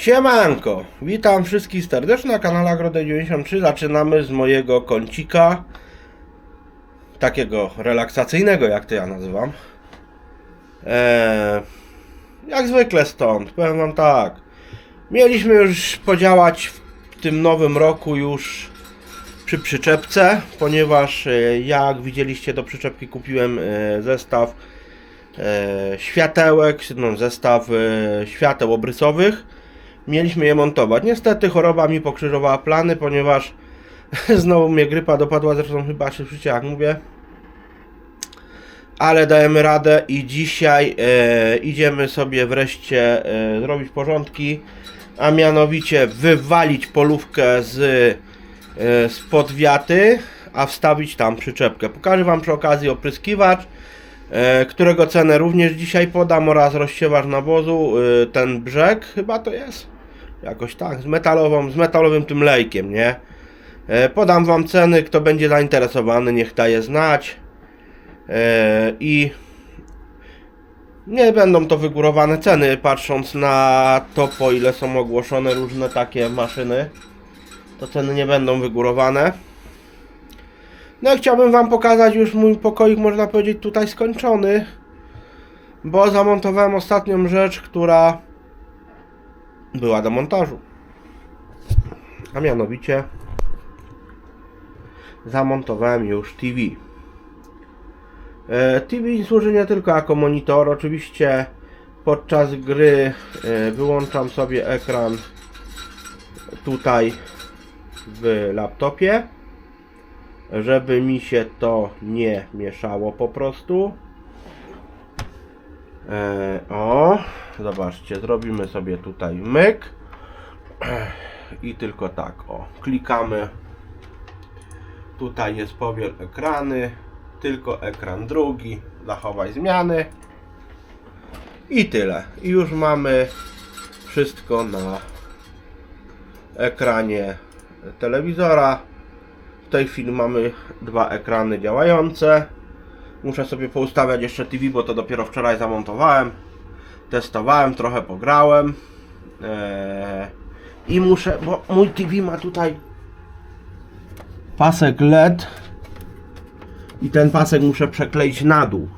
Siemanko, witam wszystkich serdecznie na kanale Agroday93. Zaczynamy z mojego kącika, takiego relaksacyjnego, jak to ja nazywam. Eee, jak zwykle stąd, powiem wam tak. Mieliśmy już podziałać w tym nowym roku już przy przyczepce, ponieważ e, jak widzieliście do przyczepki kupiłem e, zestaw e, światełek, no, zestaw świateł obrysowych. Mieliśmy je montować. Niestety choroba mi pokrzyżowała plany, ponieważ znowu mnie grypa dopadła, zresztą chyba się życie, jak mówię. Ale dajemy radę i dzisiaj e, idziemy sobie wreszcie e, zrobić porządki, a mianowicie wywalić polówkę z, e, spod wiaty, a wstawić tam przyczepkę. Pokażę Wam przy okazji opryskiwacz, e, którego cenę również dzisiaj podam oraz rozsiewacz nawozu, e, ten brzeg chyba to jest, jakoś tak, z metalową, z metalowym tym lejkiem, nie? E, podam Wam ceny, kto będzie zainteresowany, niech daje znać. E, I nie będą to wygórowane ceny, patrząc na to, po ile są ogłoszone różne takie maszyny. To ceny nie będą wygórowane. No i chciałbym Wam pokazać już mój pokoik, można powiedzieć, tutaj skończony. Bo zamontowałem ostatnią rzecz, która była do montażu. A mianowicie zamontowałem już TV. E, TV służy nie tylko jako monitor, oczywiście podczas gry e, wyłączam sobie ekran tutaj w laptopie, żeby mi się to nie mieszało po prostu. E, o, zobaczcie, zrobimy sobie tutaj myk i tylko tak, o, klikamy. Tutaj jest powiel ekrany, tylko ekran drugi, zachowaj zmiany i tyle. I już mamy wszystko na ekranie telewizora. W tej chwili mamy dwa ekrany działające. Muszę sobie poustawiać jeszcze TV, bo to dopiero wczoraj zamontowałem. Testowałem, trochę pograłem. Eee, I muszę, bo mój TV ma tutaj pasek LED i ten pasek muszę przekleić na dół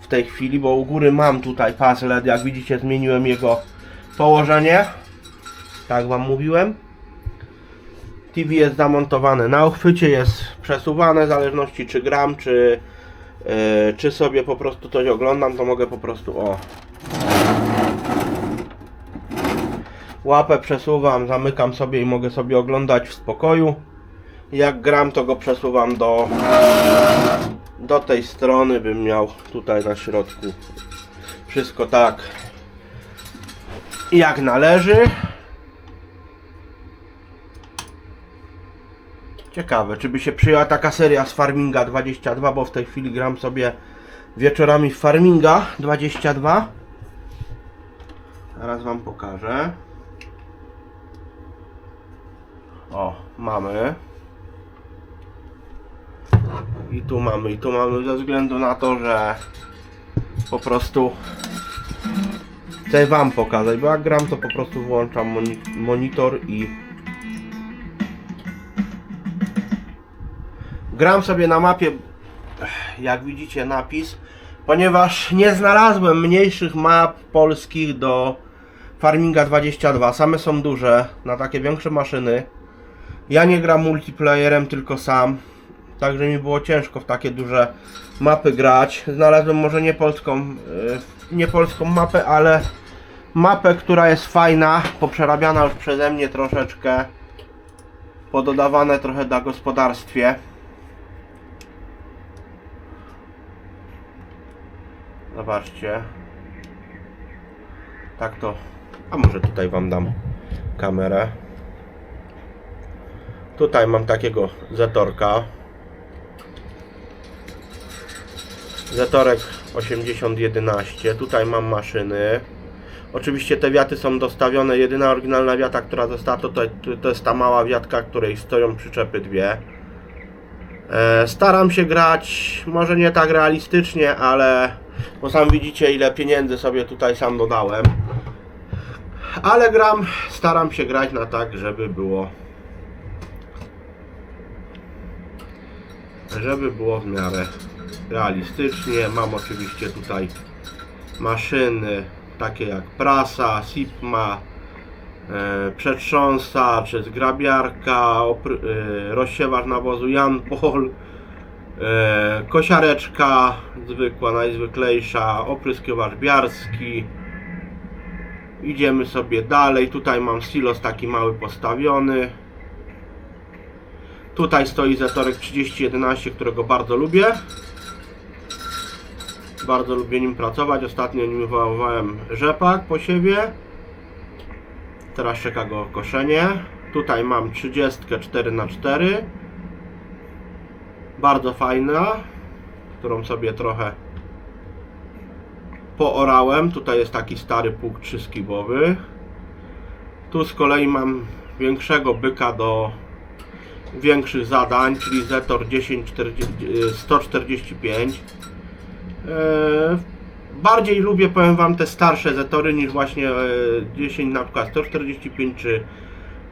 w tej chwili, bo u góry mam tutaj pas LED, jak widzicie zmieniłem jego położenie tak wam mówiłem TV jest zamontowane na uchwycie, jest przesuwane w zależności czy gram, czy czy sobie po prostu coś oglądam, to mogę po prostu o. Łapę przesuwam, zamykam sobie i mogę sobie oglądać w spokoju. Jak gram to go przesuwam do do tej strony bym miał tutaj na środku. Wszystko tak jak należy ciekawe czy by się przyjęła taka seria z Farminga 22 bo w tej chwili gram sobie wieczorami w Farminga 22 zaraz wam pokażę. O mamy. I tu mamy, i tu mamy ze względu na to, że po prostu chcę wam pokazać, bo jak gram to po prostu włączam moni monitor i gram sobie na mapie jak widzicie napis ponieważ nie znalazłem mniejszych map polskich do Farminga 22 same są duże na takie większe maszyny ja nie gram multiplayerem tylko sam Także mi było ciężko w takie duże mapy grać. Znalazłem może nie polską, yy, nie polską mapę, ale mapę, która jest fajna, poprzerabiana już przeze mnie troszeczkę. Pododawane trochę na gospodarstwie. Zobaczcie. Tak to. A może tutaj wam dam kamerę. Tutaj mam takiego zatorka. Zatorek 8011. Tutaj mam maszyny. Oczywiście te wiaty są dostawione. Jedyna oryginalna wiata, która została, to, to, jest ta mała wiatka, której stoją przyczepy dwie. E, staram się grać, może nie tak realistycznie, ale bo sam widzicie ile pieniędzy sobie tutaj sam dodałem. Ale gram, staram się grać na tak, żeby było żeby było w miarę realistycznie. Mam oczywiście tutaj maszyny takie jak prasa, Sipma, e, przetrząsacz, zgrabiarka, opry- e, rozsiewacz nawozu Jan e, kosiareczka zwykła, najzwyklejsza, opryskiwacz biarski. Idziemy sobie dalej. Tutaj mam silos taki mały postawiony. Tutaj stoi Zetorek 3011, którego bardzo lubię. Bardzo lubię nim pracować. Ostatnio nim wywołałem rzepak po siebie. Teraz czeka go koszenie. Tutaj mam 30 4x4. Bardzo fajna, którą sobie trochę poorałem. Tutaj jest taki stary pług trzyskibowy. Tu z kolei mam większego byka do większych zadań, czyli Zetor 10, 145. E, Bardziej lubię, powiem Wam, te starsze Zetory niż właśnie e, 10 na przykład 145 czy,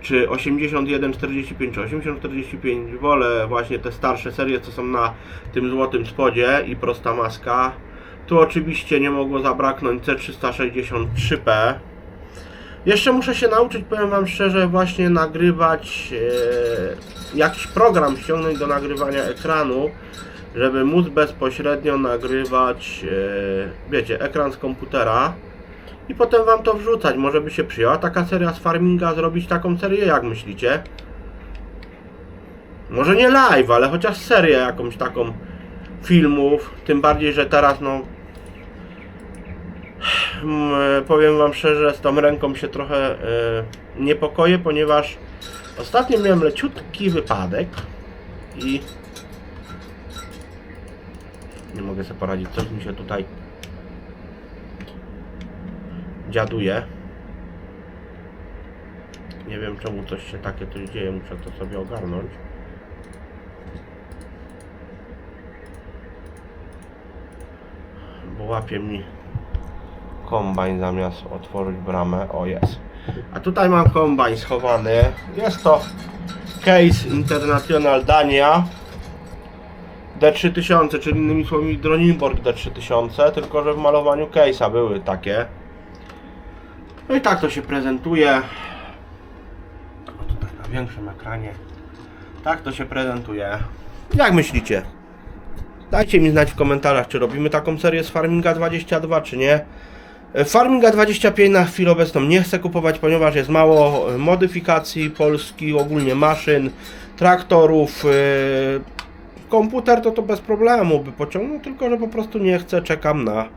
czy 81, 45 czy 80, 45. Wolę właśnie te starsze serie, co są na tym złotym spodzie i prosta maska. Tu oczywiście nie mogło zabraknąć C363P. Jeszcze muszę się nauczyć, powiem Wam szczerze, właśnie nagrywać e, jakiś program ściągnąć do nagrywania ekranu, żeby móc bezpośrednio nagrywać, e, wiecie, ekran z komputera i potem Wam to wrzucać. Może by się przyjęła taka seria z farminga, zrobić taką serię, jak myślicie? Może nie live, ale chociaż serię jakąś taką filmów, tym bardziej, że teraz no Mm, powiem Wam szczerze, z tą ręką się trochę e, niepokoję, ponieważ ostatnio miałem leciutki wypadek i nie mogę sobie poradzić, coś mi się tutaj dziaduje. Nie wiem czemu coś się takie coś dzieje, muszę to sobie ogarnąć. Bo łapie mi kombajn zamiast otworzyć bramę. O jest. A tutaj mam kombajn schowany. Jest to case International Dania D3000, czyli innymi słowy Droningborg D3000, tylko że w malowaniu case'a były takie. No i tak to się prezentuje. O, tutaj na większym ekranie. Tak to się prezentuje. Jak myślicie? Dajcie mi znać w komentarzach, czy robimy taką serię z Farminga 22, czy nie. Farminga 25 na chwilę obecną nie chcę kupować, ponieważ jest mało modyfikacji Polski, ogólnie maszyn, traktorów. e, Komputer to to bez problemu by pociągnął, tylko że po prostu nie chcę, czekam na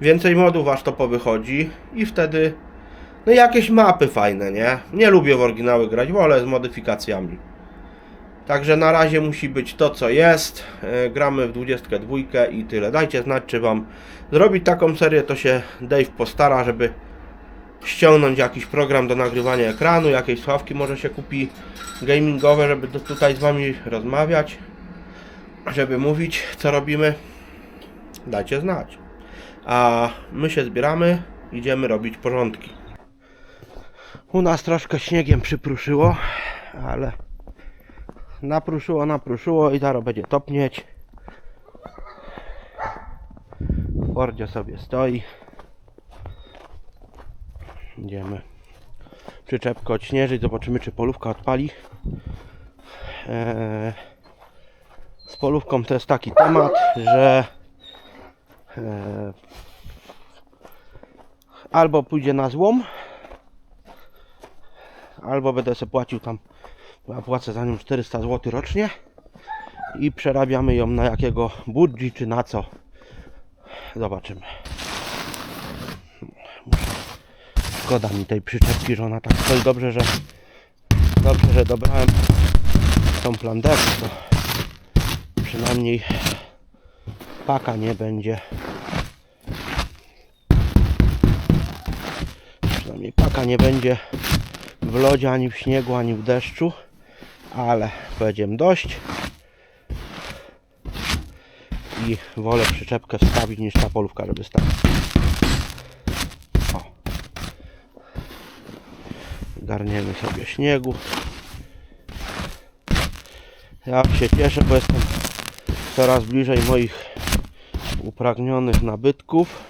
więcej modów aż to powychodzi i wtedy no jakieś mapy fajne, nie? Nie lubię w oryginały grać, wolę z modyfikacjami. Także na razie musi być to co jest. E, Gramy w 22 i tyle. Dajcie znać czy Wam zrobić taką serię, to się Dave postara, żeby ściągnąć jakiś program do nagrywania ekranu, jakieś sławki może się kupi gamingowe, żeby tu- tutaj z Wami rozmawiać, żeby mówić co robimy. Dajcie znać. A my się zbieramy, idziemy robić porządki. U nas troszkę śniegiem przypruszyło, ale napruszyło, napruszyło i zaraz będzie topnieć. Fordzie sobie stoi. Idziemy przyczepkę odśnieżyć, zobaczymy czy polówka odpali. Eee, z polówką to jest taki temat, że eee, albo pójdzie na złom, albo będę sobie płacił tam, ja płacę za nią 400 zł rocznie i przerabiamy ją na jakiego budzi czy na co. Zobaczymy. Szkoda mi tej przyczepki, że ona tak stoi dobrze, że dobrze, że dobrałem tą planderę, to przynajmniej paka nie będzie przynajmniej paka nie będzie w lodzie, ani w śniegu, ani w deszczu ale będziemy dość i wolę przyczepkę wstawić niż ta polówka, żeby stać. O. Garniemy sobie śniegu. Ja się cieszę, bo jestem coraz bliżej moich upragnionych nabytków.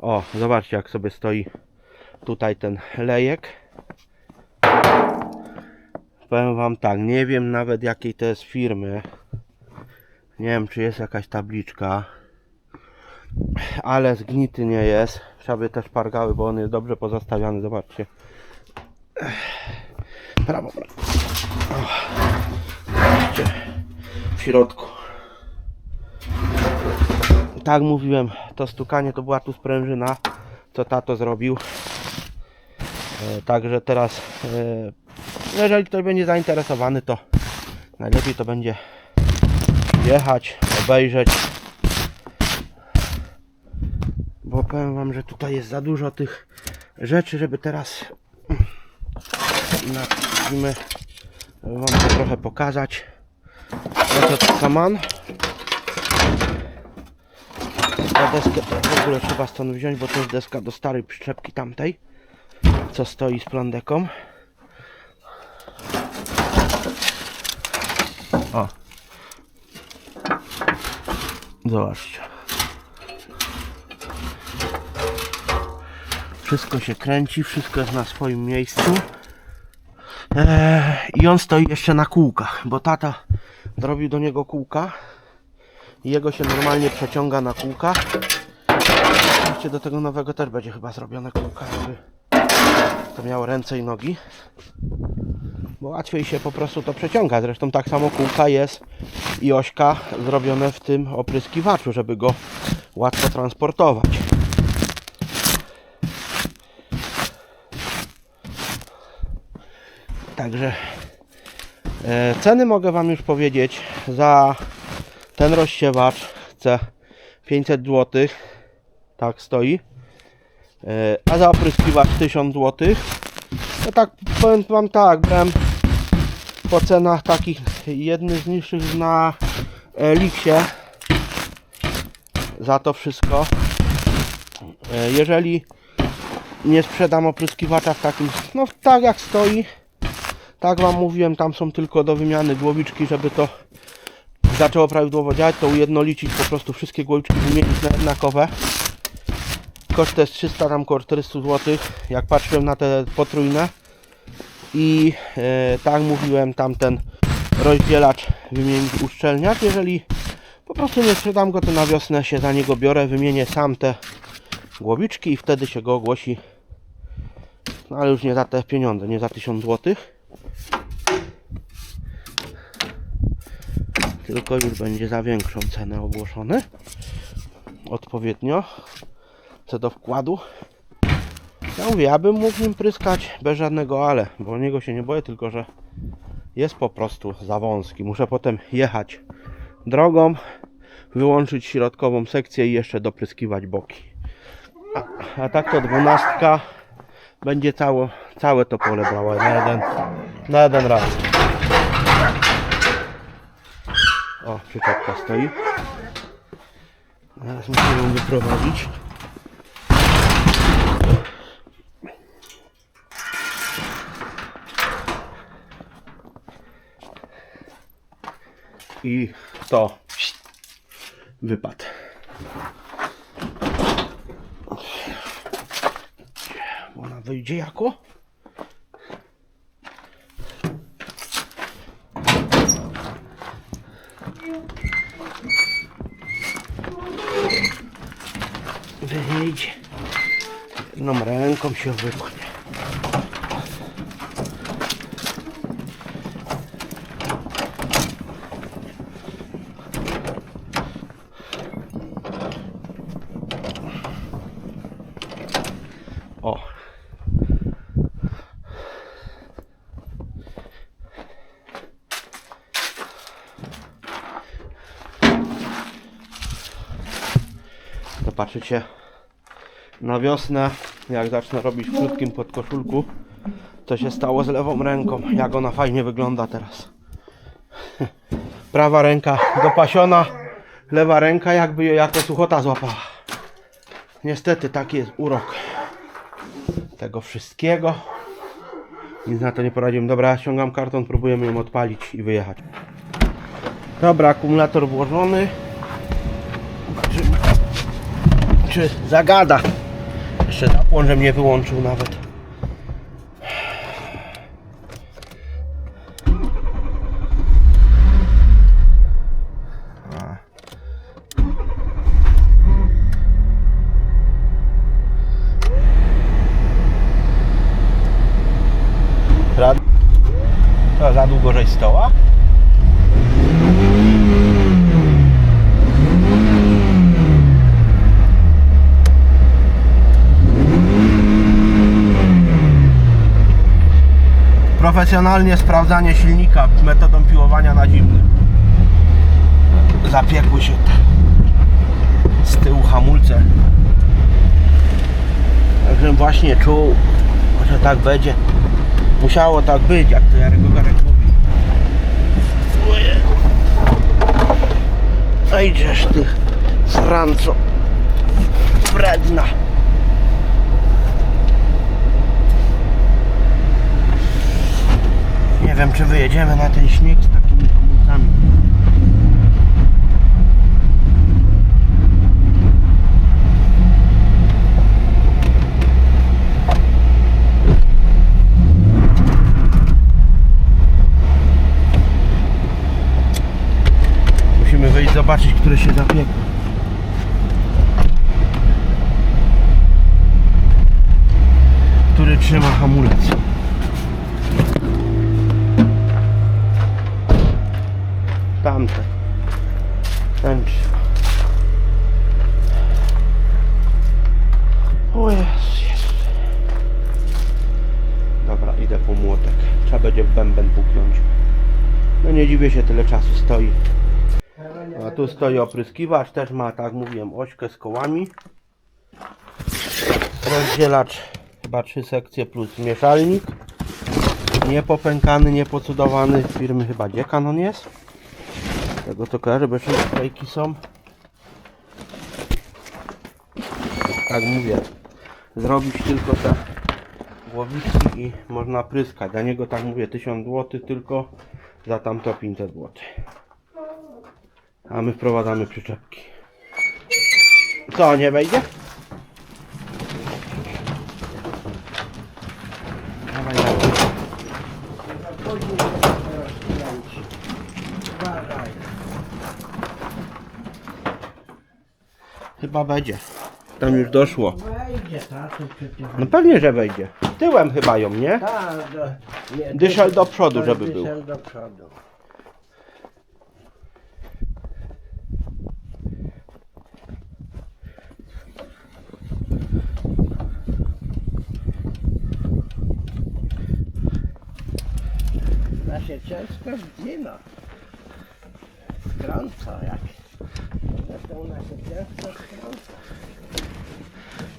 O, zobaczcie jak sobie stoi tutaj ten lejek. Powiem wam tak, nie wiem nawet jakiej to jest firmy. Nie wiem czy jest jakaś tabliczka. Ale zgnity nie jest. Trzeba by też pargały, bo on jest dobrze pozostawiany. Zobaczcie. Prawo, prawo. Zobaczcie. W środku. Tak mówiłem, to stukanie to była tu sprężyna, co tato zrobił. E, Także teraz, e, jeżeli ktoś będzie zainteresowany, to najlepiej to będzie jechać, obejrzeć. Bo powiem wam, że tutaj jest za dużo tych rzeczy, żeby teraz na zimę wam to trochę pokazać. Oto saman. Ta deskę w ogóle trzeba stąd wziąć, bo to jest deska do starej przyczepki tamtej, co stoi z plandeką. O. Zobaczcie. Wszystko się kręci, wszystko jest na swoim miejscu. Eee, I on stoi jeszcze na kółkach, bo tata zrobił do niego kółka. I jego się normalnie przeciąga na kółkach. Oczywiście do tego nowego też będzie chyba zrobione kółka, żeby to miało ręce i nogi. Bo łatwiej się po prostu to przeciąga. Zresztą tak samo kółka jest i ośka zrobione w tym opryskiwaczu, żeby go łatwo transportować. Także e, ceny mogę Wam już powiedzieć. Za ten rozsiewacz chcę 500 zł. Tak stoi. E, a za opryskiwacz 1000 zł. No tak powiem Wam tak, brałem po cenach takich jednych z niższych na Eliksie za to wszystko. E, Jeżeli nie sprzedam opryskiwacza w takim, no tak jak stoi, tak Wam mówiłem, tam są tylko do wymiany głowiczki, żeby to zaczęło prawidłowo działać, to ujednolicić po prostu wszystkie głowiczki, wymienić na jednakowe. Koszt to jest 300, tam około 400 zł, jak patrzyłem na te potrójne. I e, tak mówiłem, tamten rozdzielacz wymienić uszczelniacz. Jeżeli po prostu nie sprzedam go, to na wiosnę się za niego biorę, wymienię sam te głowiczki i wtedy się go ogłosi. No ale już nie za te pieniądze, nie za 1000 zł. Tylko już będzie za większą cenę ogłoszony. Odpowiednio. Co do wkładu. Ja mówię, ja bym mógł nim pryskać bez żadnego ale, bo niego się nie boję, tylko że jest po prostu za wąski. Muszę potem jechać drogą, wyłączyć środkową sekcję i jeszcze dopryskiwać boki. A, a tak to dwunastka będzie całe, całe to pole brała na jeden, na jeden raz. O, przyczepka stoi. Teraz musimy ją wyprowadzić. I to wypadł. Ona wyjdzie jako? Wyjdzie. Jedną ręką się wypchnie. O. Zobaczycie na wiosnę, jak zacznę robić w krótkim podkoszulku, co się stało z lewą ręką, jak ona fajnie wygląda teraz. Prawa ręka dopasiona, lewa ręka jakby ją jako suchota złapała. Niestety taki jest urok tego wszystkiego. Nic na to nie poradzimy. Dobra, ściągam karton, próbujemy ją odpalić i wyjechać. Dobra, akumulator włożony. Zobaczymy, czy zagada. Jeszcze zapłon, że mnie wyłączył nawet. A. Rad... To za długo żeś stoła? Profesjonalnie sprawdzanie silnika metodą piłowania na zimny. Zapiekły się te z tyłu hamulce. Także właśnie czuł, że tak będzie. Musiało tak być, jak to Jarek Gogarek mówi. Idziesz ty, Franco. Wredna. Wiem, czy wyjedziemy na ten śnieg z takimi hamulcami. Musimy wyjść zobaczyć, które się zapiekło. Który trzyma hamulec. Trzyma. O Jezu, Jezu. Dobra, idę po młotek. Trzeba będzie w bęben puknąć. No nie dziwię się, tyle czasu stoi. A tu stoi opryskiwacz, też ma, tak mówiłem, ośkę z kołami. Rozdzielacz, chyba trzy sekcje plus mieszalnik. Niepopękany, niepocudowany, firmy chyba Dziekan on jest. Tego to kojarzę, bo jeszcze sklejki są. Tak mówię, zrobić tylko te głowiczki i można pryskać. Za niego tak mówię 1000 zł tylko, za tamto 500 zł. A my wprowadzamy przyczepki. Co, nie wejdzie? Chyba będzie. Tam już doszło. Wejdzie, tak, to przecież. No pewnie, że wejdzie. Tyłem chyba ją, nie? Tak, do, nie, Dyszel do przodu, żeby był. Dyszel do przodu. Się ciężko zgina. Skręca jak. Zresztą ona się ciężko skręca.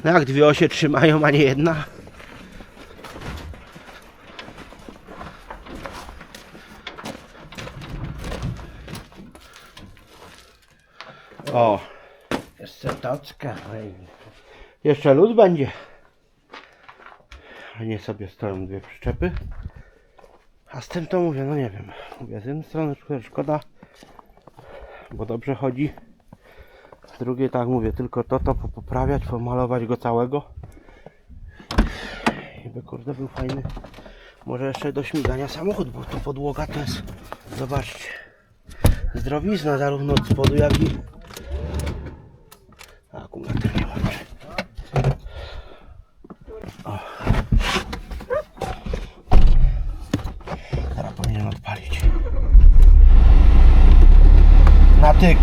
No jak dwie osie trzymają, a nie jedna? O, Jeszcze fajnie. jeszcze luz będzie. A nie sobie stoją dwie przyczepy. A z tym to mówię, no nie wiem. Mówię, z jednej strony szkoda, bo dobrze chodzi. Z drugiej tak mówię, tylko to to poprawiać, pomalować go całego. I by kurde był fajny. Może jeszcze do śmigania samochód, bo tu podłoga to jest, zobaczcie, zdrowizna zarówno od spodu jak i akumulator nie łączy. O. Teraz powinien odpalić. Na tyk.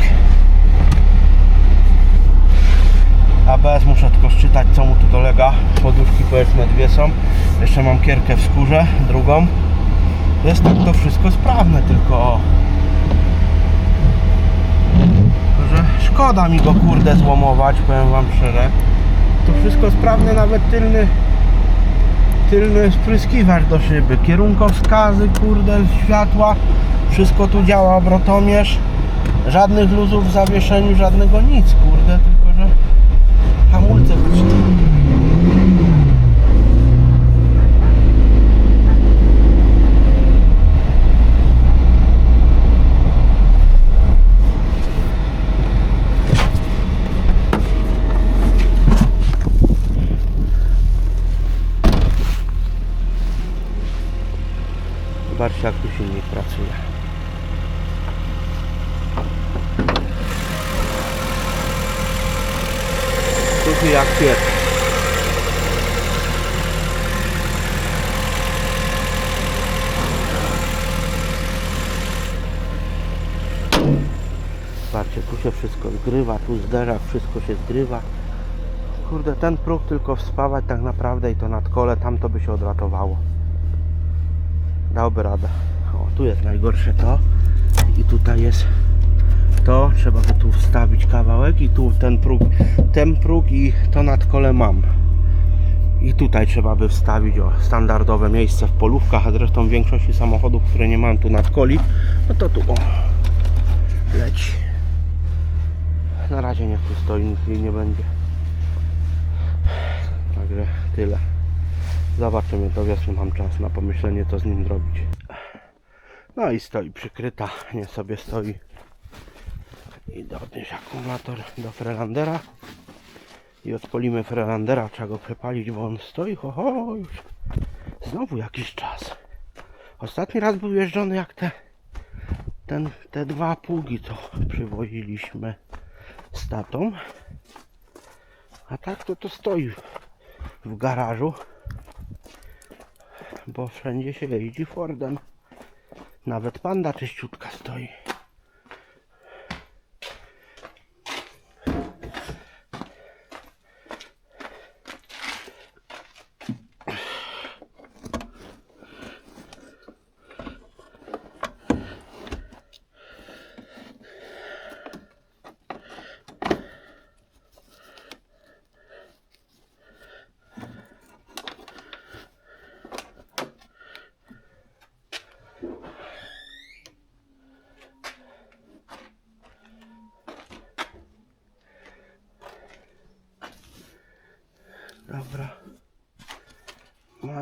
Muszę tylko szczytać co mu tu dolega. Poduszki powiedzmy dwie są. Jeszcze mam kierkę w skórze, drugą. Jest tak to wszystko sprawne, tylko. Że szkoda mi go kurde złomować, powiem wam szczerze. To wszystko sprawne, nawet tylny tylny spryskiwacz do szyby, kierunkowskazy, kurde, światła, wszystko tu działa, obrotomierz, żadnych luzów w zawieszeniu, żadnego nic, kurde, hamulce potrzebne. Zobaczcie jak tu silnik pracuje. Suchy jak piec. Zobaczcie, tu się wszystko zderzak, wszystko się zgrywa. Kurde, ten próg tylko wspawać tak naprawdę i to nad kole, tam to by się odratowało. Dałby radę. O, tu jest najgorsze to. I tutaj jest to. Trzeba by tu wstawić kawałek i tu ten próg, ten próg i to nad kole mam. I tutaj trzeba by wstawić o, standardowe miejsce w polówkach, a zresztą w większości samochodów, które nie mają tu nadkoli, no to tu o, leci. Na razie niech tu stoi, nic jej nie będzie. Także tyle. Zobaczymy, do wiosny mam czas na pomyślenie, co z nim zrobić. No i stoi przykryta, nie sobie stoi. I odnieść akumulator do Frelandera. I odpolimy Frelandera, trzeba go przepalić, bo on stoi, ho, ho, już. Znowu jakiś czas. Ostatni raz był jeżdżony jak te, ten, te dwa pługi, co przywoziliśmy z tatą. A tak to to stoi w garażu, bo wszędzie się jeździ Fordem. Nawet panda czyściutka stoi.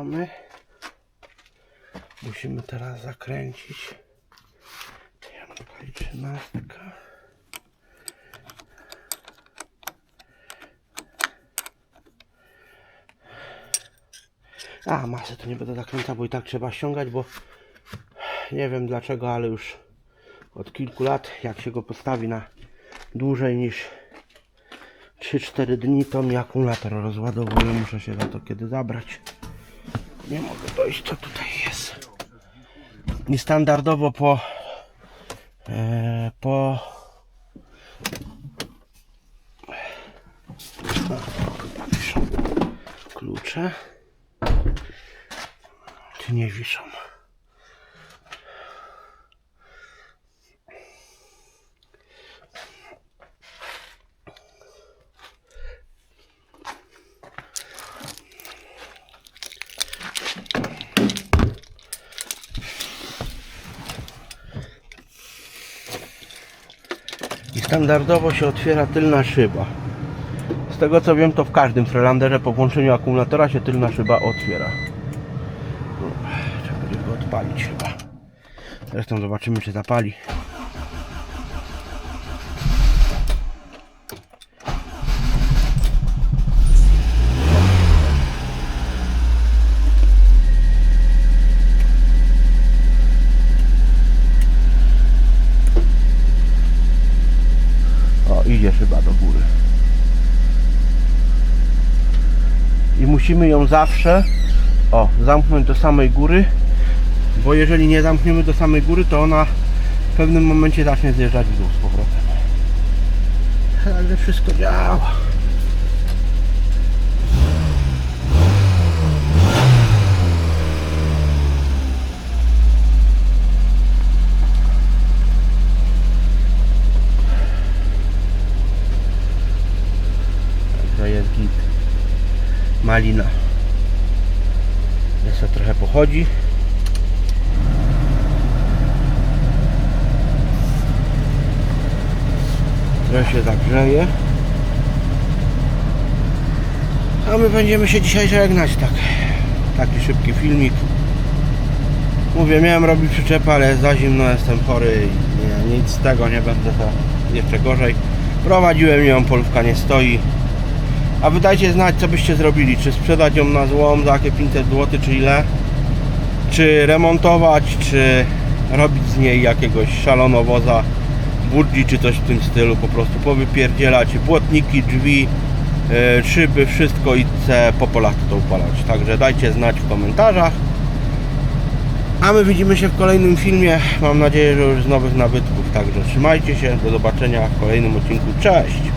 Mamy. Musimy teraz zakręcić. Mam tutaj trzynastka. A, masę to nie będę zakręcał, bo i tak trzeba ściągać, bo nie wiem dlaczego, ale już od kilku lat, jak się go postawi na dłużej niż 3-4 dni to mi akumulator rozładowuje, muszę się za to kiedy zabrać. Nie mogę dojść co tutaj jest. I standardowo po e, po klucze. Czy nie wiszą? Standardowo się otwiera tylna szyba. Z tego co wiem, to w każdym Freelanderze po włączeniu akumulatora się tylna szyba otwiera. Trzeba będzie go odpalić chyba. Zresztą zobaczymy, czy zapali. O, idzie szyba do góry. I musimy ją zawsze o, zamknąć do samej góry, bo jeżeli nie zamkniemy do samej góry, to ona w pewnym momencie zacznie zjeżdżać w dół z powrotem. Ale wszystko działa. Także jest git. Malina. Jeszcze trochę pochodzi. Trochę się zagrzeje. A my będziemy się dzisiaj żegnać tak. Taki szybki filmik. Mówię, miałem robić przyczepę, ale za zimno, jestem chory i nie, nic z tego nie będę to jeszcze gorzej. Prowadziłem ją, polówka nie stoi. A wydajcie znać, co byście zrobili. Czy sprzedać ją na złom za jakie 500 zł, czy ile? czy remontować, czy robić z niej jakiegoś szalonowoza, budzi czy coś w tym stylu, po prostu powypierdzielać błotniki, drzwi, e, szyby, wszystko i chcę po polach to upalać. Także dajcie znać w komentarzach. A my widzimy się w kolejnym filmie. Mam nadzieję, że już z nowych nabytków. Także trzymajcie się. Do zobaczenia w kolejnym odcinku. Cześć!